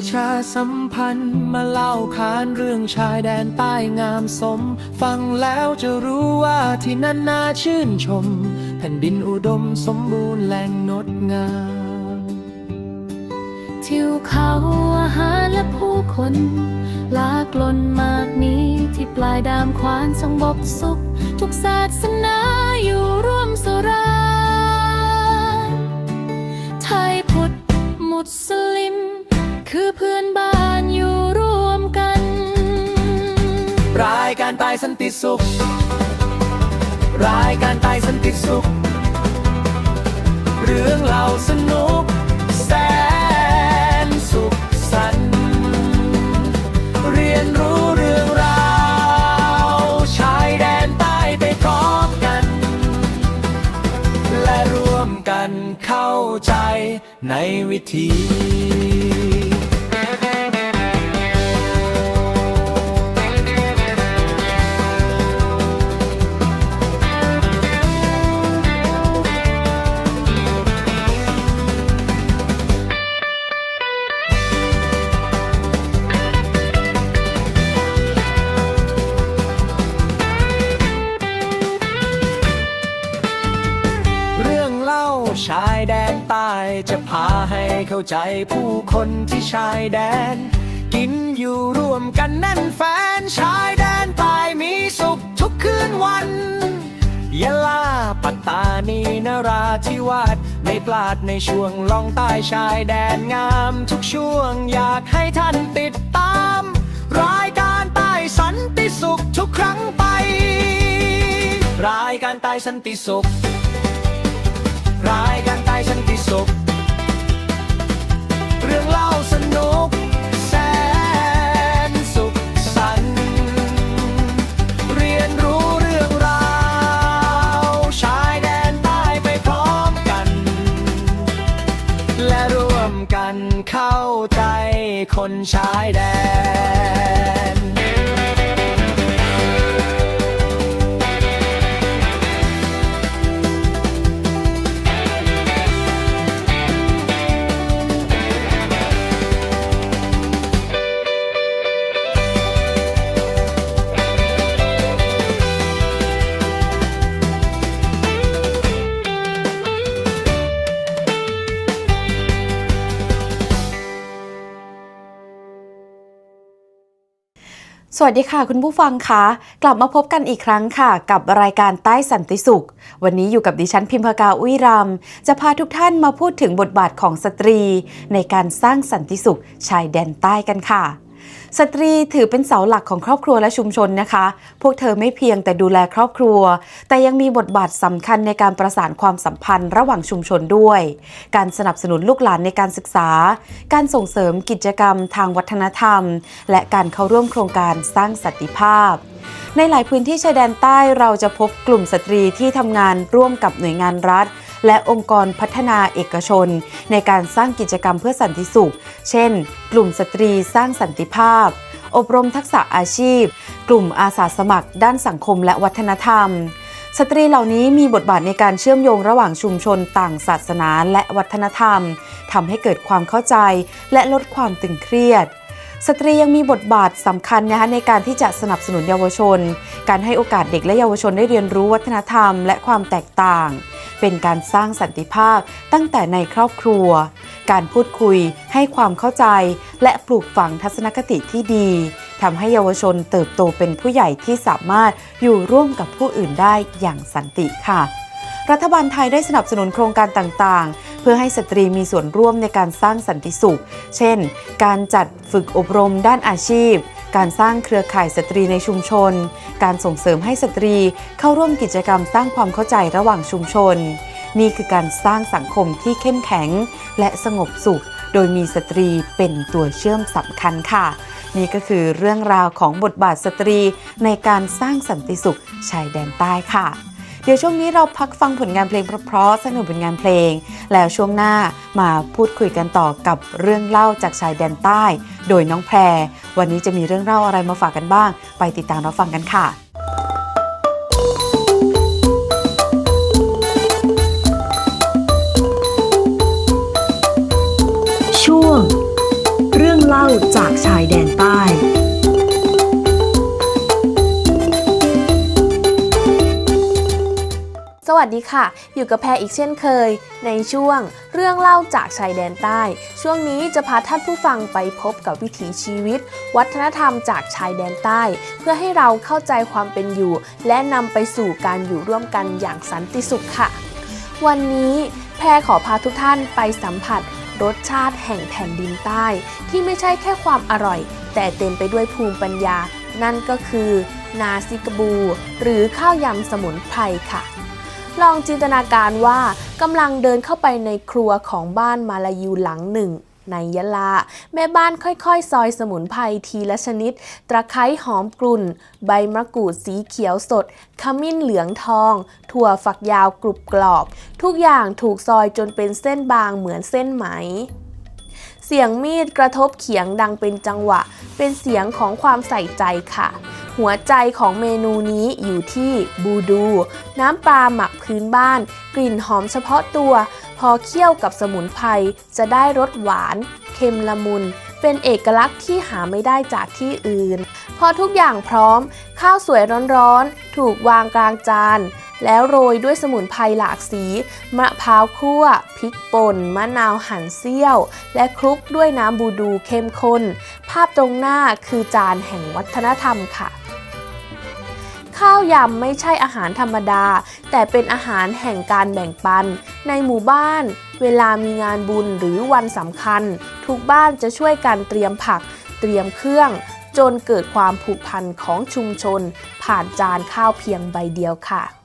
ประชาสัมพันธ์มาเล่าขานเรื่องชายแดนใต้งามสม ฟังแล้วจะรู้ว่าที่นั่นน่าชื่นชม แผ่นดินอุดมสมบูรณ์แหล่งงดงามทิวเขาอาหารและผู้คนลากลนมากนี้ที่ปลายดามควานทรงบกสุข ทุกศาสนาอยู่ร่วมสุรา ไทยพุทธมุสลิม คือเพื่อนบ้านอยู่ร่วมกัน รายการตายสันติสุข รายการตายสันติสุข เรื่องเล่าสนุกแสนสุขสันต์เรียนรู้เรื่องราวชายแดนใต้ไปพร้อมกัน และร่วมกันเข้าใจในวิธีาใจผู้คนที่ชายแดน กินอยู่ร่วมกันแน่นแฟนชายแดนใต้มีสุขทุกคืนวันยะลาปัตตานีนราธิวาสในปลาดในช่วงล่องใต้ชายแดนงาม ทุกช่วงอยากให้ท่านติดตาม รายการใต้สันติสุขทุกครั้งไป รายการใต้สันติสุขรายการใต้สันติสุข นุกแสนสุขสันต์เรียนรู้เรื่องราวชายแดนใต้ไปพร้อมกัน และร่วมกันเข้าใจคนชายแดน สวัสดีค่ะ คุณผู้ฟังคะกลับมาพบกันอีกครั้งค่ะ กับรายการใต้สันติสุข วันนี้อยู่กับดิฉันพิมพากาอุ้ยรำจะพาทุกท่านมาพูดถึงบทบาทของสตรี ในการสร้างสันติสุขชายแดนใต้กันค่ะ สตรีถือเป็นเสาหลักของครอบครัวและชุมชนนะคะ พวกเธอไม่เพียงแต่ดูแลครอบครัว แต่ยังมีบทบาทสำคัญในการประสานความสัมพันธ์ระหว่างชุมชนด้วย การสนับสนุนลูกหลานในการศึกษา การส่งเสริมกิจกรรมทางวัฒนธรรม และการเข้าร่วมโครงการสร้างสันติภาพในหลายพื้นที่ชายแดนใต้เราจะพบกลุ่มสตรีที่ทำงานร่วมกับหน่วยงานรัฐ และองค์กรพัฒนาเอกชน ในการสร้างกิจกรรมเพื่อสันติสุข เช่น กลุ่มสตรีสร้างสันติภาพ อบรมทักษะอาชีพ กลุ่มอาสาสมัคร ด้านสังคมและวัฒนธรรมสตรีเหล่านี้มีบทบาทในการเชื่อมโยงระหว่างชุมชนต่างศาสนาและวัฒนธรรมทำให้เกิดความเข้าใจและลดความตึงเครียด สตรียังมีบทบาทสำคัญนะคะในการที่จะสนับสนุนเยาวชน การให้โอกาสเด็กและเยาวชนได้เรียนรู้วัฒนธรรม และความแตกต่าง เป็นการสร้างสันติภาพตั้งแต่ในครอบครัว การพูดคุยให้ความเข้าใจ และปลูกฝังทัศนคติที่ดีทำให้เยาวชนเติบโตเป็นผู้ใหญ่ที่สามารถอยู่ร่วมกับผู้อื่นได้อย่างสันติค่ะ รัฐบาลไทยได้สนับสนุนโครงการต่างๆ เพื่อให้สตรีมีส่วนร่วมในการสร้างสันติสุข เช่น การจัดฝึกอบรมด้านอาชีพ การสร้างเครือข่ายสตรีในชุมชน การส่งเสริมให้สตรีเข้าร่วมกิจกรรมสร้างความเข้าใจระหว่างชุมชน นี่คือการสร้างสังคมที่เข้มแข็ง และสงบสุข โดยมีสตรีเป็นตัวเชื่อมสำคัญค่ะ นี่ก็คือเรื่องราวของบทบาทสตรีในการสร้างสันติสุขชายแดนใต้ค่ะเดี๋ยวช่วงนี้เราพักฟังผลงานเพลงเพราะๆสนุกผลงานเพลง แล้วช่วงหน้ามาพูดคุยกันต่อกับเรื่องเล่าจากชายแดนใต้ โดยน้องแพร วันนี้จะมีเรื่องเล่าอะไรมาฝากกันบ้าง ไปติดตามรับฟังกันค่ะ ช่วง เรื่องเล่าจากชายแดนใต้ วัสดีค่ะ อยู่กับแพรอีกเช่นเคย ในช่วงเรื่องเล่าจากชายแดนใต้ ช่วงนี้จะพาท่านผู้ฟังไปพบกับวิถีชีวิต วัฒนธรรมจากชายแดนใต้ เพื่อให้เราเข้าใจความเป็นอยู่ และนำไปสู่การอยู่ร่วมกันอย่างสันติสุขค่ะ วันนี้แพรขอพาทุกท่านไปสัมผัสรสชาติแห่งแผ่นดินใต้ ที่ไม่ใช่แค่ความอร่อย แต่เต็มไปด้วยภูมิปัญญา นั่นก็คือ นาซิกบู หรือข้าวยำสมุนไพรค่ะ ลองจินตนาการว่ากำลังเดินเข้าไปในครัวของบ้านมาลายูหลังหนึ่งในยะลา แม่บ้านค่อยๆ ซอยสมุนไพรทีละชนิด ตะไคร้หอมกลุ่น ใบมะกรูดสีเขียวสด ขมิ้นเหลืองทอง ถั่วฝักยาวกรุบกรอบ ทุกอย่างถูกซอยจนเป็นเส้นบางเหมือนเส้นไหม เสียงมีดกระทบเขียงดังเป็นจังหวะ เป็นเสียงของความใส่ใจค่ะ หัวใจของเมนูนี้อยู่ที่บูดู น้ำปลาหมักพื้นบ้าน กลิ่นหอมเฉพาะตัว พอเคี่ยวกับสมุนไพรจะได้รสหวาน เค็มละมุน เป็นเอกลักษณ์ที่หาไม่ได้จากที่อื่น พอทุกอย่างพร้อม ข้าวสวยร้อนๆ ถูกวางกลางจาน แล้วโรยด้วยสมุนไพรหลากสี มะพร้าวคั่ว พริกป่น มะนาวหั่นเสี้ยว และคลุกด้วยน้ำบูดูเข้มข้น ภาพตรงหน้าคือจานแห่งวัฒนธรรมค่ะข้าวยำไม่ใช่อาหารธรรมดา แต่เป็นอาหารแห่งการแบ่งปัน ในหมู่บ้าน เวลามีงานบุญหรือวันสำคัญ ทุกบ้านจะช่วยกันเตรียมผัก เตรียมเครื่อง จนเกิดความผูกพันของชุมชน ผ่านจานข้าวเพียงใบเดียวค่ะ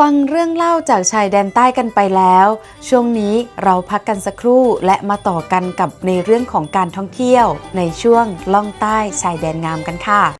ฟังเรื่องเล่าจากชายแดนใต้กันไปแล้ว ช่วงนี้เราพักกันสักครู่และมาต่อกันกับในเรื่องของการท่องเที่ยว ในช่วงล่องใต้ชายแดนงามกันค่ะ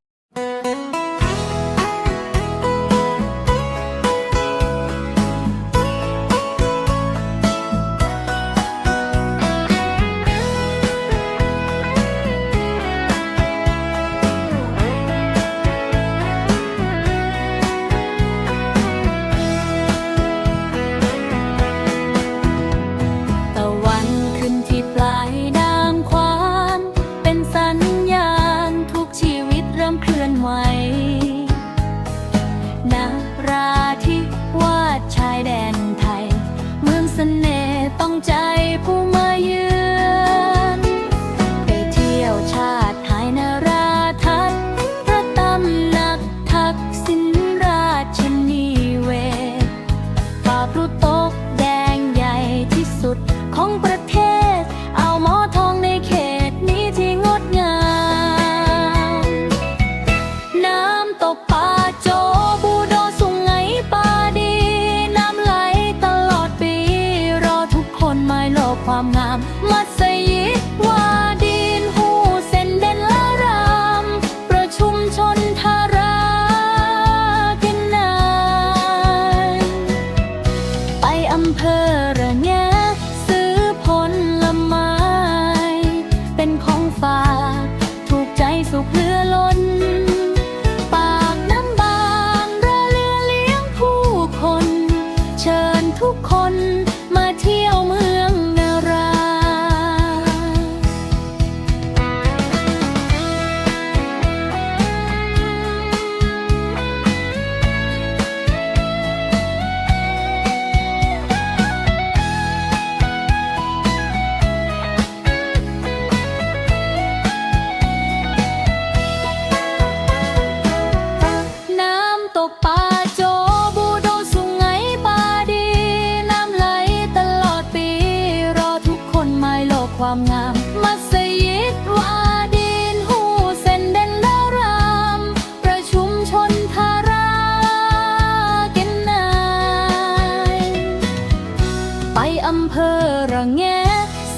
อำเภอระแง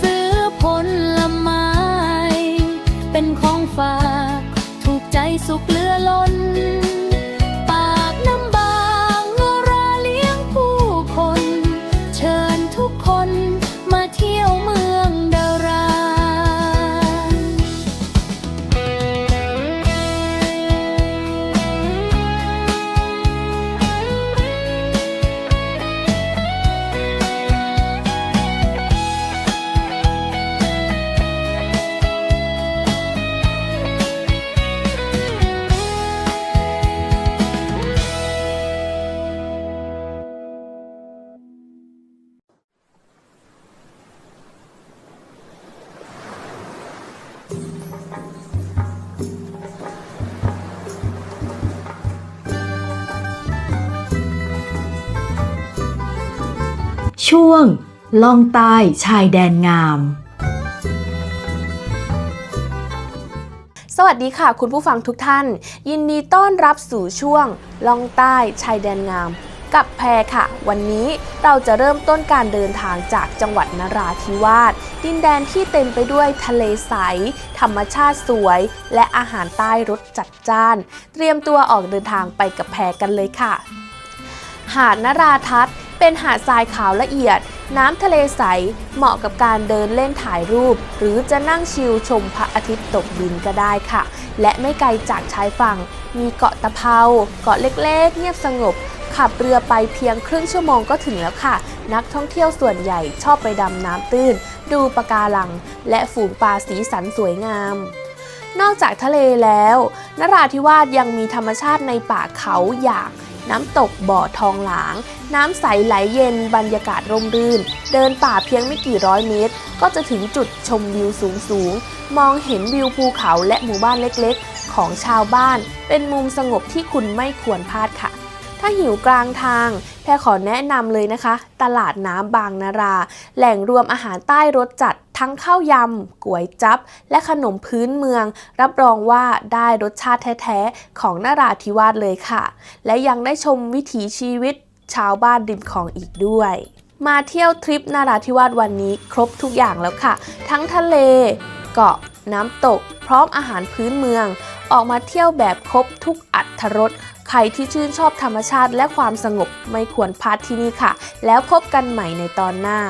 ซื้อผลไม้ เป็นของฝาก ถูกใจสุขเลือล้น ช่วงล่องใต้ชายแดนงาม สวัสดีค่ะ คุณผู้ฟังทุกท่าน ยินดีต้อนรับสู่ช่วงล่องใต้ชายแดนงาม กับแพรค่ะ วันนี้เราจะเริ่มต้นการเดินทางจากจังหวัดนราธิวาสดินแดนที่เต็มไปด้วยทะเลใส ธรรมชาติสวย และอาหารใต้รสจัดจ้าน เตรียมตัวออกเดินทางไปกับแพรกันเลยค่ะหาดนราทัศน์ เป็นหาดทรายขาวละเอียด น้ำทะเลใส เหมาะกับการเดินเล่นถ่ายรูป หรือจะนั่งชิลชมพระอาทิตย์ตกดินก็ได้ค่ะ และไม่ไกลจากชายฝั่ง มีเกาะตะเภาเกาะเล็กๆ เงียบสงบ ขับเรือไปเพียงครึ่งชั่วโมงก็ถึงแล้วค่ะ นักท่องเที่ยวส่วนใหญ่ชอบไปดำน้ำตื้น ดูปะการัง และฝูงปลาสีสันสวยงามนอกจากทะเลแล้ว นราธิวาสยังมีธรรมชาติในป่าเขาอย่าง น้ำตกบ่อทองหลาง น้ำใสไหลเย็นบรรยากาศร่มรื่น เดินป่าเพียงไม่กี่ร้อยเมตร ก็จะถึงจุดชมวิวสูงสูง มองเห็นวิวภูเขาและหมู่บ้านเล็กๆ ของชาวบ้าน เป็นมุมสงบที่คุณไม่ควรพลาดค่ะถ้าหิวกลางทาง แพรขอแนะนำเลยนะคะ ตลาดน้ำบางนารา แหล่งรวมอาหารใต้รสจัด ทั้งข้าวยำก๋วยจั๊บและขนมพื้นเมือง รับรองว่าได้รสชาติแท้ๆของนราธิวาสเลยค่ะ และยังได้ชมวิถีชีวิตชาวบ้านริมคลองอีกด้วยมาเที่ยวทริปนราธิวาสวันนี้ครบทุกอย่างแล้วค่ะ ทั้งทะเล เกาะ น้ำตก พร้อมอาหารพื้นเมือง ออกมาเที่ยวแบบครบทุกอัตรสใครที่ชื่นชอบธรรมชาติและความสงบไม่ควรพลาดที่นี่ค่ะ แล้วพบกันใหม่ในตอนหน้า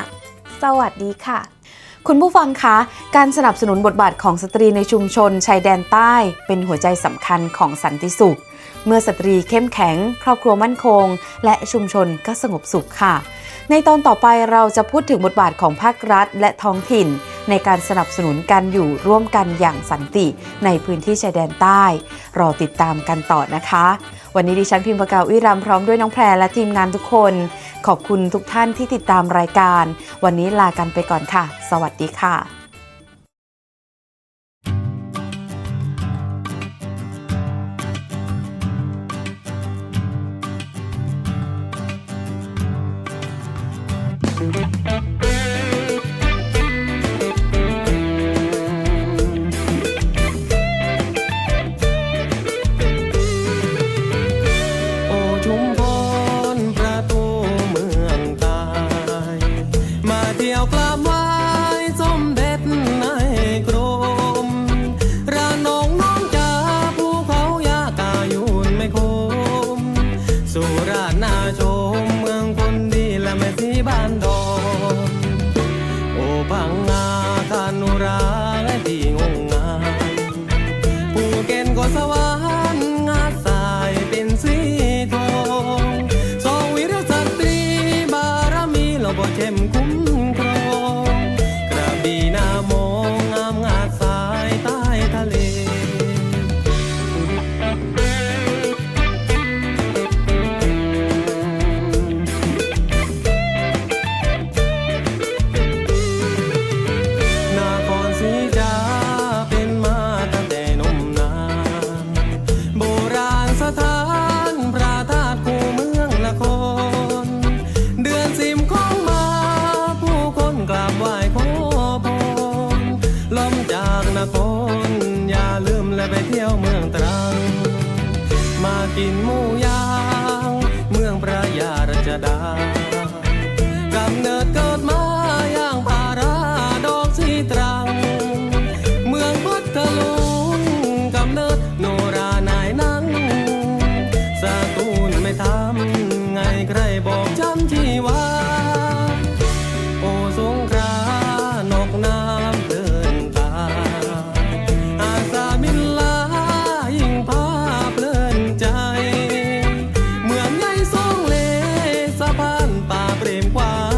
สวัสดีค่ะ คุณผู้ฟังคะ การสนับสนุนบทบาทของสตรีในชุมชนชายแดนใต้ เป็นหัวใจสำคัญของสันติสุข เมื่อสตรีเข้มแข็ง ครอบครัวมั่นคง และชุมชนก็สงบสุขค่ะ ในตอนต่อไปเราจะพูดถึงบทบาทของภาครัฐ และท้องถิ่น ในการสนับสนุนการอยู่ร่วมกันอย่างสันติในพื้นที่ชายแดนใต้ รอติดตามกันต่อนะคะ วันนี้ดิฉันพิมพ์ปากาวิรามพร้อมด้วยน้องแพรและทีมงานทุกคน ขอบคุณทุกท่านที่ติดตามรายการ วันนี้ลากันไปก่อนค่ะ สวัสดีค่ะ เปรมความ